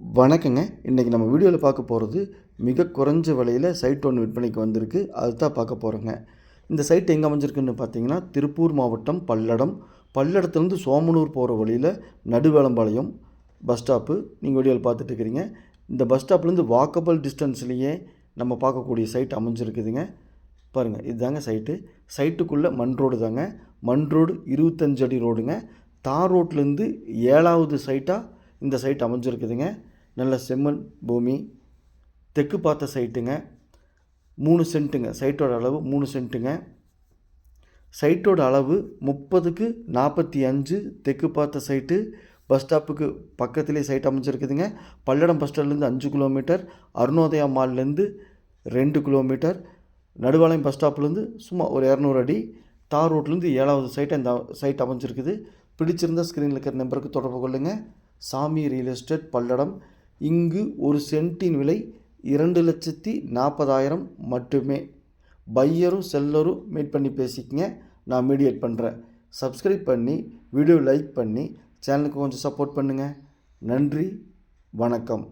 வணக்கங்க. இன்றைக்கி நம்ம வீடியோவில் பார்க்க போகிறது மிக குறைஞ்ச விலையில் சைட் ஒன்று விற்பனைக்கு வந்திருக்கு. அதுதான் பார்க்க போகிறோங்க இந்த சைட் எங்கே அமைஞ்சிருக்குன்னு பார்த்தீங்கன்னா திருப்பூர் மாவட்டம் பல்லடம். பல்லடத்துலேருந்து சோமனூர் போகிற வழியில் நடுவேளம்பாளையம் பஸ் ஸ்டாப்பு நீங்கள் வீடியோவில் பார்த்துட்டு இருக்கிறீங்க. இந்த பஸ் ஸ்டாப்லேருந்து வாக்கபிள் டிஸ்டன்ஸ்லேயே நம்ம பார்க்கக்கூடிய சைட் அமைஞ்சிருக்குதுங்க. பாருங்கள் இதுதாங்க சைட்டு சைட்டுக்குள்ளே மண் ரோடு தாங்க. மண் ரோடு இருபத்தஞ்சு அடி ரோடுங்க தார் ரோட்லேருந்து ஏழாவது சைட்டாக இந்த சைட் அமைஞ்சிருக்குதுங்க. நல்ல செம்மண் பூமி. தெற்கு பார்த்த சைட்டுங்க மூணு சென்ட்டுங்க சைட்டோட அளவு மூணு சென்ட்டுங்க சைட்டோட அளவு முப்பதுக்கு நாற்பத்தி அஞ்சு. தெற்கு பார்த்த சைட்டு பஸ் ஸ்டாப்புக்கு பக்கத்துலேயே சைட் அமைஞ்சிருக்குதுங்க. பல்லடம் பஸ் ஸ்டாண்ட்லேருந்து அஞ்சு கிலோமீட்டர் அருணோதயா மால்லேருந்து ரெண்டு கிலோமீட்டர் நடுவாளையம் பஸ் ஸ்டாப்லேருந்து சும்மா ஒரு இரநூறு அடி தார் ரோட்லேருந்து ஏழாவது சைட் இந்த சைட் அமைஞ்சிருக்குது. பிடிச்சிருந்தால் ஸ்க்ரீனில் இருக்கிற நம்பருக்கு தொடர்பு கொள்ளுங்கள் சாமி ரியல் எஸ்டேட் பல்லடம். இங்கு ஒரு சென்ட்டின் விலை இரண்டு லட்சத்தி நாற்பதாயிரம் மட்டுமே. பையரும் செல்லரும் மீட் பண்ணி பேசிக்கங்க. நான் மீடியேட் பண்ணுறேன் சப்ஸ்கிரைப் பண்ணி வீடியோ லைக் பண்ணி சேனலுக்கு கொஞ்சம் சப்போர்ட் பண்ணுங்கள் நன்றி வணக்கம்.